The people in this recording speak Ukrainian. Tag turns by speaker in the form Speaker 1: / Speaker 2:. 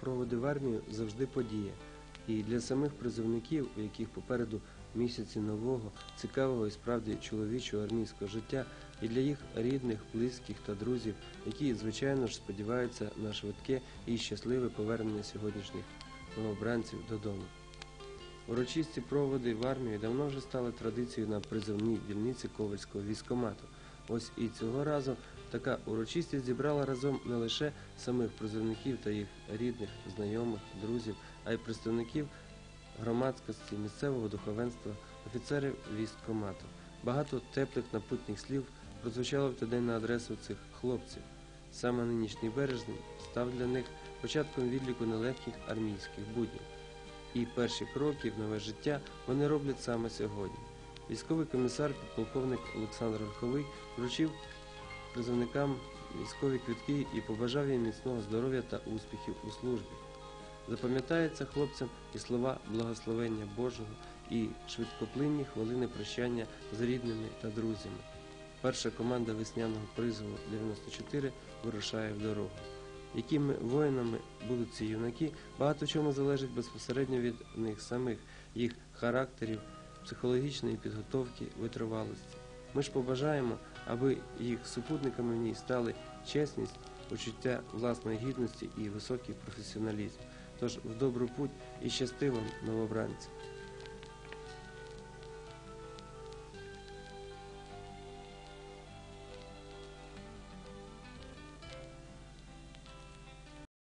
Speaker 1: проводи в армію завжди подія. І для самих призовників, у яких попереду місяці нового, цікавого і справді чоловічого армійського життя, і для їх рідних, близьких та друзів, які, звичайно ж, сподіваються на швидке і щасливе повернення сьогоднішніх новобранців додому. Урочисті проводи в армію давно вже стали традицією на призовній дільниці Ковальського військомату. Ось і цього разу така урочистість зібрала разом не лише самих призовників та їх рідних, знайомих, друзів, а й представників громадськості, місцевого духовенства, офіцерів військкомату. Багато теплих напутніх слів прозвучало в той день на адресу цих хлопців. Саме нинішній березень став для них початком відліку нелегких армійських буднів. І перші кроки в нове життя вони роблять саме сьогодні. Військовий комісар, підполковник Олександр Верховий вручив призовникам військові квітки і побажав їм міцного здоров'я та успіхів у службі. Запам'ятаються хлопцям і слова благословення Божого, і швидкоплинні хвилини прощання з рідними та друзями. Перша команда весняного призову 94 вирушає в дорогу. Якими воїнами будуть ці юнаки, багато чому залежить безпосередньо від них самих, їх характерів, психологічної підготовки, витривалості. Ми ж побажаємо, аби їх супутниками в ній стали чесність, почуття власної гідності і високий професіоналізм. Тож в добру путь і щасти вам, новобранці!